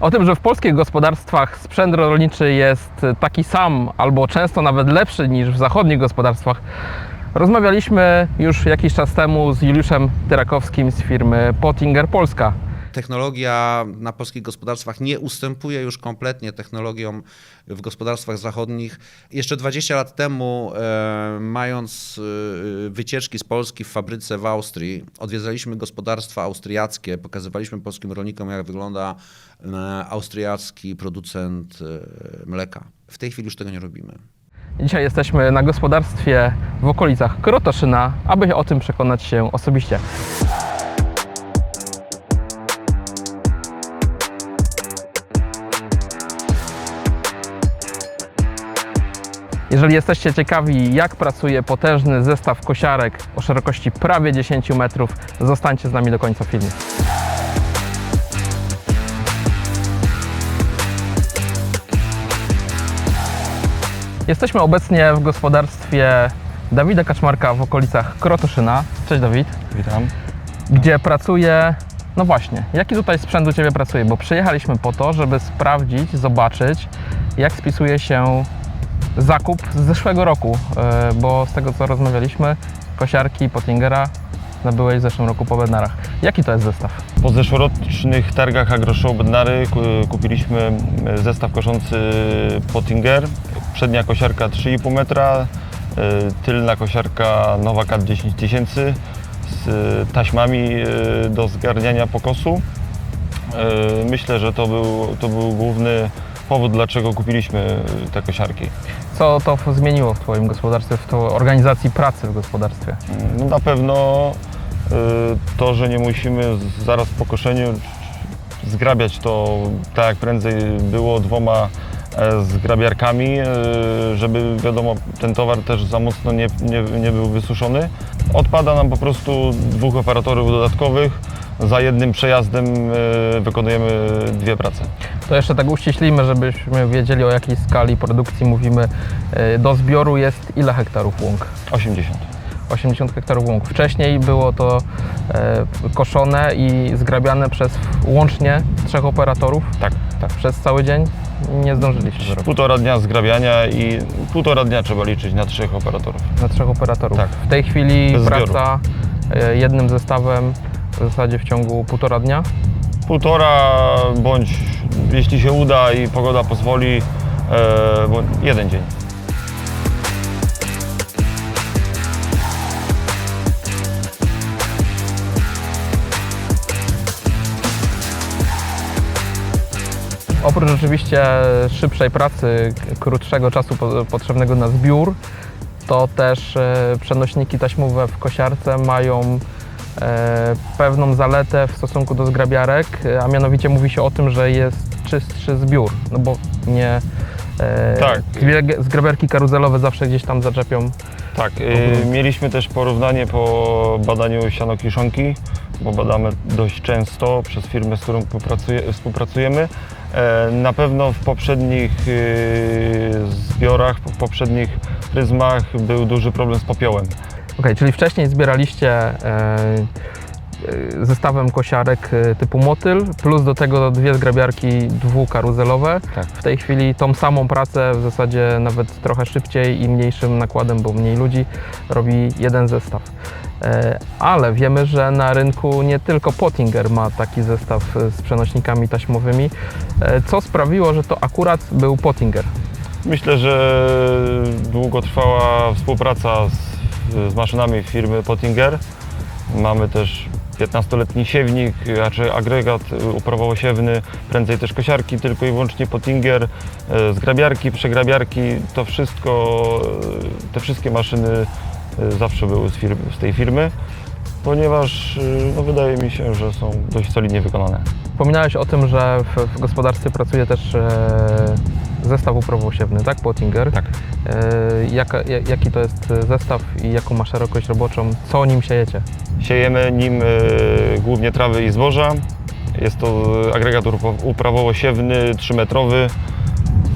O tym, że w polskich gospodarstwach sprzęt rolniczy jest taki sam albo często nawet lepszy niż w zachodnich gospodarstwach, rozmawialiśmy już jakiś czas temu z Juliuszem Tyrakowskim z firmy Pottinger Polska. Technologia na polskich gospodarstwach nie ustępuje już kompletnie technologiom w gospodarstwach zachodnich. Jeszcze 20 lat temu, e, mając e, wycieczki z Polski w fabryce w Austrii, odwiedzaliśmy gospodarstwa austriackie, pokazywaliśmy polskim rolnikom, jak wygląda e, austriacki producent mleka. W tej chwili już tego nie robimy. Dzisiaj jesteśmy na gospodarstwie w okolicach Krotoszyna, aby o tym przekonać się osobiście. Jeżeli jesteście ciekawi, jak pracuje potężny zestaw kosiarek o szerokości prawie 10 metrów, zostańcie z nami do końca filmu. Jesteśmy obecnie w gospodarstwie Dawida Kaczmarka w okolicach Krotoszyna. Cześć Dawid. Witam. Gdzie pracuje, no właśnie, jaki tutaj sprzęt u Ciebie pracuje? Bo przyjechaliśmy po to, żeby sprawdzić, zobaczyć, jak spisuje się zakup z zeszłego roku, e, bo z tego co rozmawialiśmy, kosiarki Pottingera nabyłeś w zeszłym roku po Bednarach. Jaki to jest zestaw? Po zeszłorocznych targach AgroShow Bednary ku- kupiliśmy e, zestaw koszący Pottinger. Przednia kosiarka 3,5 metra, e, tylna kosiarka Novacat 10 tysięcy z taśmami do zgarniania pokosu. Myślę, że to był, to był główny powód, dlaczego kupiliśmy e, te kosiarki. Co to zmieniło w Twoim gospodarstwie, w to organizacji pracy w gospodarstwie? No na pewno y, to, że nie musimy zaraz po koszeniu zgrabiać to tak jak prędzej było dwoma e, zgrabiarkami, żeby wiadomo ten towar też za mocno nie, nie, nie był wysuszony. Odpada nam po prostu dwóch operatorów dodatkowych. Za jednym przejazdem y, wykonujemy dwie prace. To jeszcze tak uściślimy, żebyśmy wiedzieli o jakiej skali produkcji mówimy. E, Do zbioru jest ile hektarów łąk? 80. 80 hektarów łąk. Wcześniej było to e, koszone i zgrabiane przez łącznie trzech operatorów. Tak, tak. Przez cały dzień nie zdążyliście zrobić. Półtora dnia zgrabiania i półtora dnia trzeba liczyć na trzech operatorów. Na trzech operatorów. Tak. W tej chwili praca e, jednym zestawem w zasadzie w ciągu półtora dnia. Półtora bądź jeśli się uda i pogoda pozwoli, e, jeden dzień. Oprócz oczywiście szybszej pracy, krótszego czasu po- potrzebnego na zbiór, to też e, przenośniki taśmowe w kosiarce mają pewną zaletę w stosunku do zgrabiarek, e, a mianowicie mówi się o tym, że jest czystszy zbiór, no bo nie e, Tak. zgrabiarki karuzelowe zawsze gdzieś tam zaczepią. Tak, e, Mhm. mieliśmy też porównanie po badaniu sianokiszonki, bo badamy dość często przez firmę, z którą współpracuje, współpracujemy. E, na pewno w poprzednich e, zbiorach, w poprzednich pryzmach był duży problem z popiołem. Okej, czyli wcześniej zbieraliście e, e, zestawem kosiarek e, typu motyl, plus do tego dwie zgrabiarki dwukaruzelowe. Tak. W tej chwili tą samą pracę, w zasadzie nawet trochę szybciej i mniejszym nakładem, bo mniej ludzi, robi jeden zestaw. Ale wiemy, że na rynku nie tylko Pottinger ma taki zestaw z przenośnikami taśmowymi. Co sprawiło, że to akurat był Pottinger? Myślę, że długo trwała współpraca z, z maszynami firmy Pottinger. Mamy też 15-letni siewnik, raczej agregat uprawowo-siewny, prędzej też kosiarki, tylko i wyłącznie Pottinger, e, zgrabiarki, przegrabiarki, to wszystko, e, te wszystkie maszyny e, zawsze były z, firmy, z tej firmy, ponieważ no, wydaje mi się, że są dość solidnie wykonane. Wspominałeś o tym, że w, w gospodarstwie pracuje też e, zestaw uprawowo-siewny, tak? Pottinger. Tak. E, jaka, jaki to jest zestaw i jaką ma szerokość roboczą? Co nim siejecie? Siejemy nim e, głównie trawy i zboża. Jest to agregat upraw- uprawowo-siewny, 3-metrowy,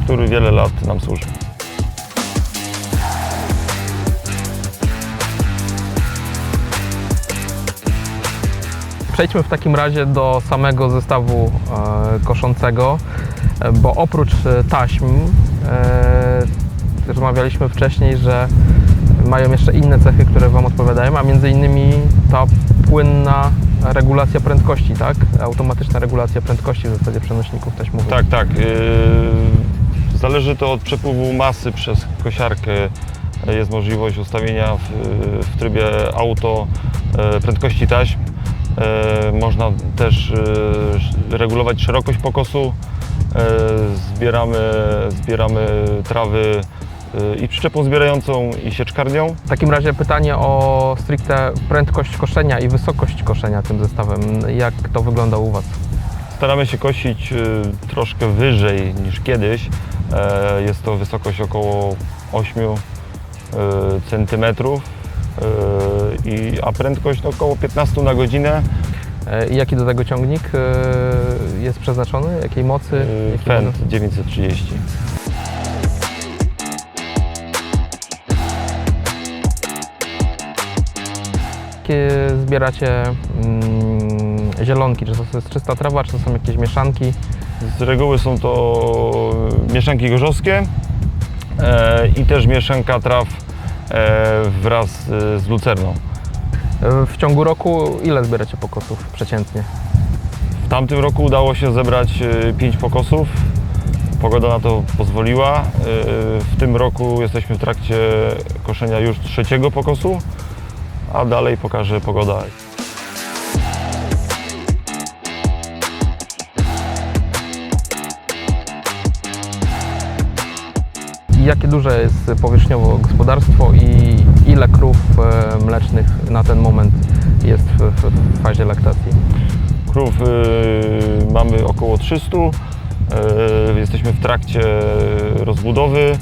który wiele lat nam służy. Przejdźmy w takim razie do samego zestawu e, koszącego, e, bo oprócz e, taśm e, rozmawialiśmy wcześniej, że mają jeszcze inne cechy, które Wam odpowiadają, a między innymi ta płynna regulacja prędkości, tak? Automatyczna regulacja prędkości w zasadzie przenośników taśmowych. Tak, tak. Yy, Zależy to od przepływu masy przez kosiarkę. Jest możliwość ustawienia w, w trybie auto e, prędkości taśm. Można też regulować szerokość pokosu. E, Zbieramy, zbieramy trawy e, i przyczepą zbierającą i sieczkarnią. W takim razie pytanie o stricte prędkość koszenia i wysokość koszenia tym zestawem. Jak to wygląda u Was? Staramy się kosić y, troszkę wyżej niż kiedyś. E, Jest to wysokość około 8 cm, a prędkość około 15 na godzinę. E, I jaki do tego ciągnik e, jest przeznaczony? Jakiej mocy? Y, Jaki Fendt model? 930. Jakie zbieracie mm, zielonki? Czy to jest czysta trawa, czy to są jakieś mieszanki? Z reguły są to mieszanki gorzowskie e, i też mieszanka traw e, wraz z lucerną. E, W ciągu roku ile zbieracie pokosów przeciętnie? W tamtym roku udało się zebrać 5 pokosów. Pogoda na to pozwoliła. Y, W tym roku jesteśmy w trakcie koszenia już trzeciego pokosu, a dalej pokaże pogoda. I jakie duże jest powierzchniowo gospodarstwo i ile krów e, mlecznych na ten moment jest w, fazie laktacji? Krów y, mamy około 300. y, Jesteśmy w trakcie rozbudowy. y,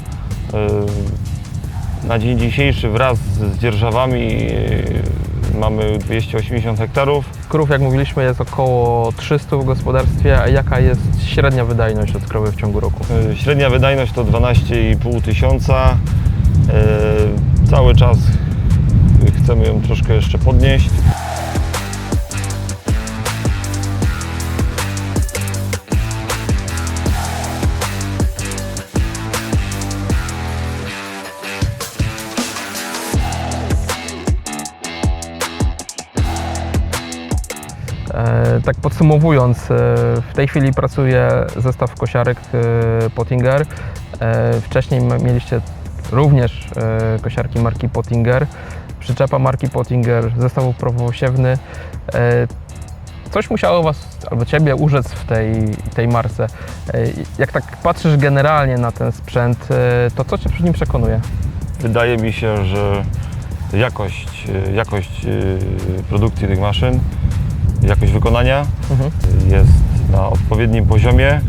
Na dzień dzisiejszy wraz z dzierżawami mamy 280 hektarów. Krów, jak mówiliśmy, jest około 300 w gospodarstwie, a jaka jest średnia wydajność od krowy w ciągu roku? Y, Średnia wydajność to 12,5 tysiąca. Y, Cały czas chcemy ją troszkę jeszcze podnieść. Tak podsumowując, e, w tej chwili pracuje zestaw kosiarek e, Pottinger. E, wcześniej mieliście również e, kosiarki marki Pottinger, przyczepa marki Pottinger, zestaw uprawowosiewny. E, coś musiało Was albo Ciebie urzec w tej, tej marce. E, jak tak patrzysz generalnie na ten sprzęt, e, to co Cię przy nim przekonuje? Wydaje mi się, że jakość, jakość produkcji tych maszyn, jakość wykonania Mhm. jest na odpowiednim poziomie.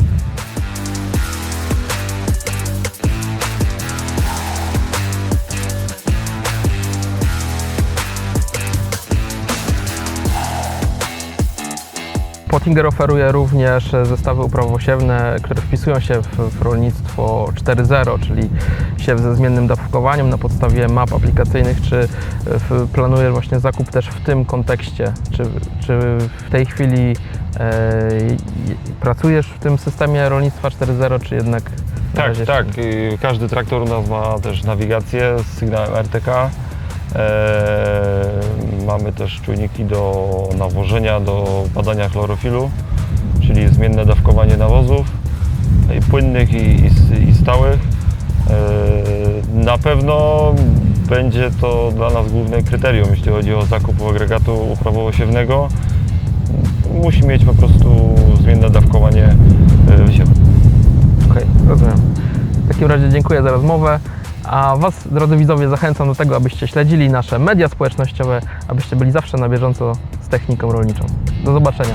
Pottinger oferuje również zestawy uprawowosiewne, które wpisują się w, rolnictwo 4.0, czyli siew ze zmiennym dawkowaniem na podstawie map aplikacyjnych. Czy w, planujesz właśnie zakup też w tym kontekście? Czy, czy w tej chwili e, pracujesz w tym systemie rolnictwa 4.0, czy jednak na Tak, tak. jeszcze- y, Każdy traktor u nas ma też nawigację z sygnałem RTK. Eee, mamy też czujniki do nawożenia, do badania chlorofilu, czyli zmienne dawkowanie nawozów i płynnych i, i, i stałych. Eee, na pewno będzie to dla nas główne kryterium, jeśli chodzi o zakup agregatu uprawowo-siewnego. Musi mieć po prostu zmienne dawkowanie e, wysiewu. Okej, rozumiem. W takim razie dziękuję za rozmowę. A Was, drodzy widzowie, zachęcam do tego, abyście śledzili nasze media społecznościowe, abyście byli zawsze na bieżąco z techniką rolniczą. Do zobaczenia.